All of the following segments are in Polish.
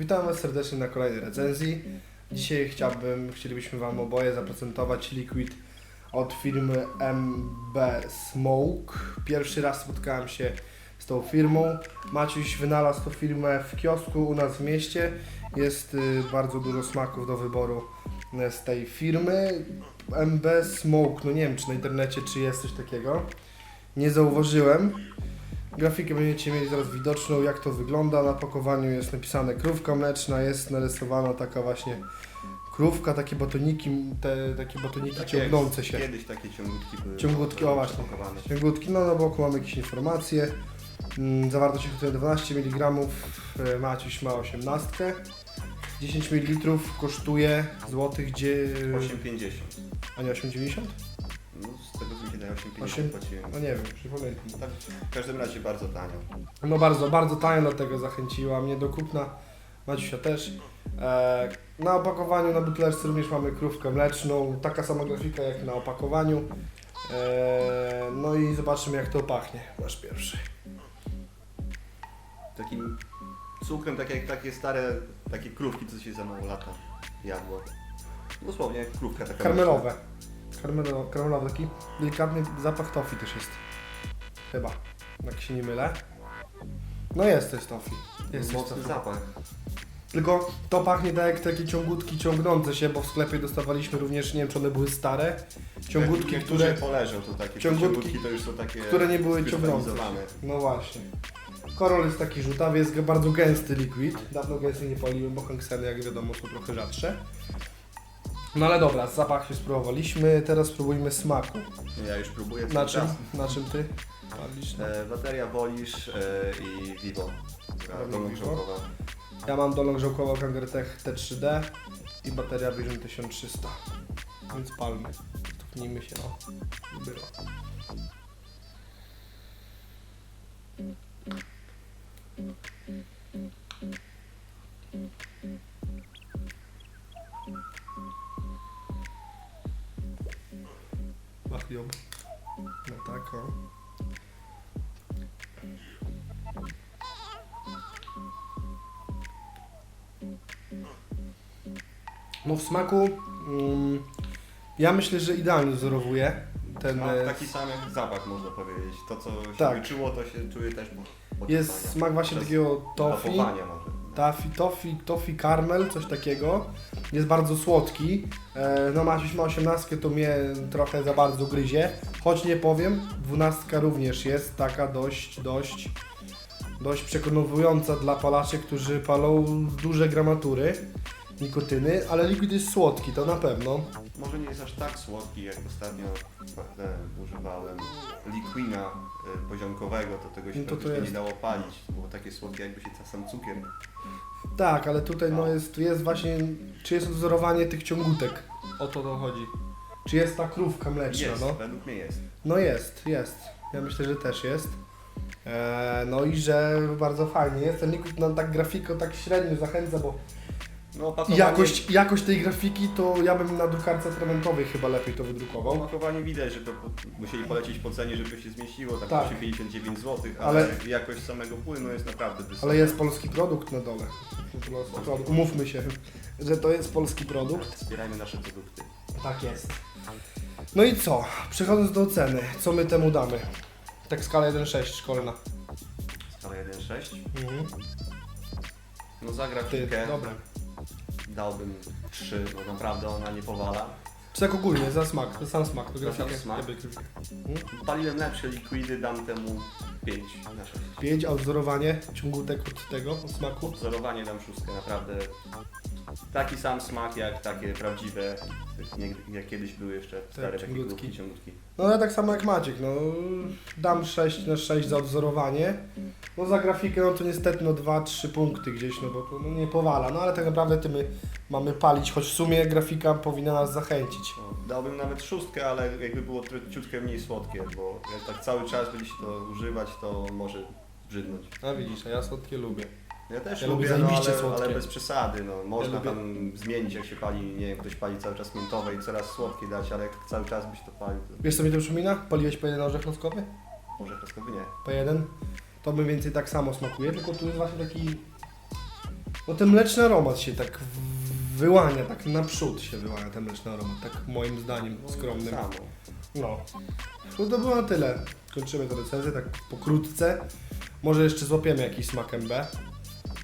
Witam Was serdecznie na kolejnej recenzji. Dzisiaj chciałbym, chcielibyśmy Wam oboje zaprezentować liquid od firmy MB Smoke. Pierwszy raz spotkałem się z tą firmą. Maciuś wynalazł tą firmę w kiosku u nas w mieście. Jest y, bardzo dużo smaków do wyboru y, z tej firmy. MB Smoke, no nie wiem czy na internecie czy jest coś takiego. Nie zauważyłem. Grafikę będziecie mieli zaraz widoczną, jak to wygląda. Na pakowaniu jest napisane krówka mleczna, jest narysowana taka właśnie krówka, takie batoniki, te, takie batoniki Tak ciągnące się. Kiedyś takie ciągutki były. Ciągutki, o właśnie. przepakowane. Ciągutki, no na boku mamy jakieś informacje. Mm, Zawartość tutaj 12 mg, e, Maciuś ma 18. 10 ml kosztuje złotych, gdzie... 8,50. A nie 8,90? No, z tego co mi się daje 8,50 Osiem- płaciłem. No nie wiem, nie pamiętam. Tak, w każdym razie bardzo tanio. No bardzo, bardzo tanio do tego zachęciła mnie do kupna. Maciusia też. E, na opakowaniu na buteleczce również mamy krówkę mleczną, taka sama grafika jak na opakowaniu. E, no i zobaczymy jak to pachnie. Masz pierwszy. Takim cukrem, tak jak takie stare, takie krówki, co się za mało lata jadło. Dosłownie jak krówka taka. Karmelowe. Karmelowy taki delikatny zapach tofi też jest. Chyba, jak się nie mylę. No jest też tofi. Jest też mocny tofi. zapach. Tylko to pachnie tak jak takie ciągutki ciągnące się, bo w sklepie dostawaliśmy również, nie wiem czy one były stare, ciągutki, jak, które, poleżą, to takie ciągutki, ciągutki, to już są takie które nie były ciągnące. No właśnie. Korol jest taki żółtawy, jest bardzo gęsty liquid. Dawno gęsty nie paliłem, bo Hankseny jak wiadomo są trochę rzadsze. No ale dobra, zapach się spróbowaliśmy, teraz spróbujmy smaku. Ja już próbuję Na cały czym? czas. Na czym ty? Palisz? E, bateria Wolisz e, i Vivo. Vivo? dolnokrzełkowa. Ja mam dolną grzałkową Kangertech T3D i bateria Vision 1300. Więc palmy. Stuknijmy się, no. Było. Machiob. No tak, o. No w smaku mm, ja myślę, że idealnie wzorowuje ten Ma e, taki sam jak zapach można powiedzieć. To co się Tak. wyczuło, to się czuje też po, po jest smak właśnie takiego papowania może. Tofi, tofi, tofi caramel, coś takiego. Jest bardzo słodki. E, no Maciuś ma 18, to mnie trochę za bardzo gryzie. Choć nie powiem, 12 również jest taka dość, dość, dość przekonująca dla palaczy, którzy palą duże gramatury nikotyny, ale liquid jest słodki, to na pewno. Może nie jest aż tak słodki jak ostatnio e, używałem liquina e, poziomkowego, to tego się No to to praktycznie jest. nie dało palić. To było takie słodkie jakby się sam cukier. Tak, ale tutaj no jest, jest właśnie, czy jest odwzorowanie tych ciągutek. O to to chodzi. Czy jest ta krówka mleczna, Jest, no? według mnie jest. No jest, jest. Ja myślę, że też jest. Eee, no i że bardzo fajnie jest. Ten liquid nam tak grafiką tak średnio zachęca, bo No opakowanie, jakość, jakość tej grafiki to ja bym na drukarce atramentowej chyba lepiej to wydrukował. opakowanie widać, że to po, musieli polecieć po cenie, żeby się zmieściło, tak, Tak. 8,59 zł, ale, Ale- jakość samego płynu jest naprawdę wysoka. Ale jest polski produkt na dole. Produkt. Umówmy się, że to jest polski produkt. Wspierajmy nasze produkty. Tak jest. No i co? Przechodząc do oceny, co my temu damy? Tak skala 1.6 szkolna. Skala 1,6. Mhm. No za Ty, dobra. Dałbym 3, bo naprawdę ona nie powala. Czy tak ogólnie, za smak, za sam smak, to sam smak? Paliłem lepsze likwidy, dam temu 5 na 6. 5, a wzorowanie ciągutek od tego, od smaku? Wzorowanie dam szóstkę, naprawdę taki sam smak jak takie prawdziwe, jak, jak kiedyś były jeszcze stare takie ciągutki. ciągutki. No ale tak samo jak Maciek, no dam 6 na 6 za odwzorowanie. No za grafikę no to niestety no 2-3 punkty gdzieś, no bo to no, nie powala. No ale tak naprawdę ty my mamy palić, choć w sumie grafika powinna nas zachęcić. No, dałbym nawet szóstkę, ale jakby było tro- ciutkę mniej słodkie, bo jak tak cały czas będzie się to używać, to może brzydnąć. A widzisz, a ja słodkie lubię. Ja też Ja lubię lubię, no, zajebiście ale, słodkie. ale bez przesady. No. Można lubię- tam zmienić, jak się pali, nie wiem, ktoś pali cały czas miętowe i coraz słodkie dać, ale jak cały czas byś to palił, to Wiesz co mi to przypomina? Paliłeś po jeden orzech klockowy? może klaskowy nie. Po jeden? To mniej więcej tak samo smakuje, tylko tu jest właśnie taki Bo ten mleczny aromat się tak w- wyłania, tak naprzód się wyłania ten mleczny aromat, tak moim zdaniem skromnym. Samo. No. No to było na tyle. Kończymy tę recenzję tak pokrótce. Może jeszcze złapiemy jakiś smak MB,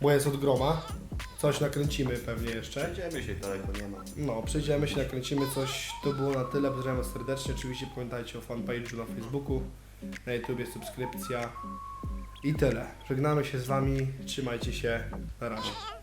bo jest od groma. Coś nakręcimy pewnie jeszcze. Przejdziemy się daleko, nie ma. No, przejdziemy się, nakręcimy coś. To było na tyle. Pozdrawiam Was serdecznie. Oczywiście pamiętajcie o fanpage'u na Facebooku, na YouTubie subskrypcja. I tyle. Żegnamy się z Wami. Trzymajcie się. Na razie.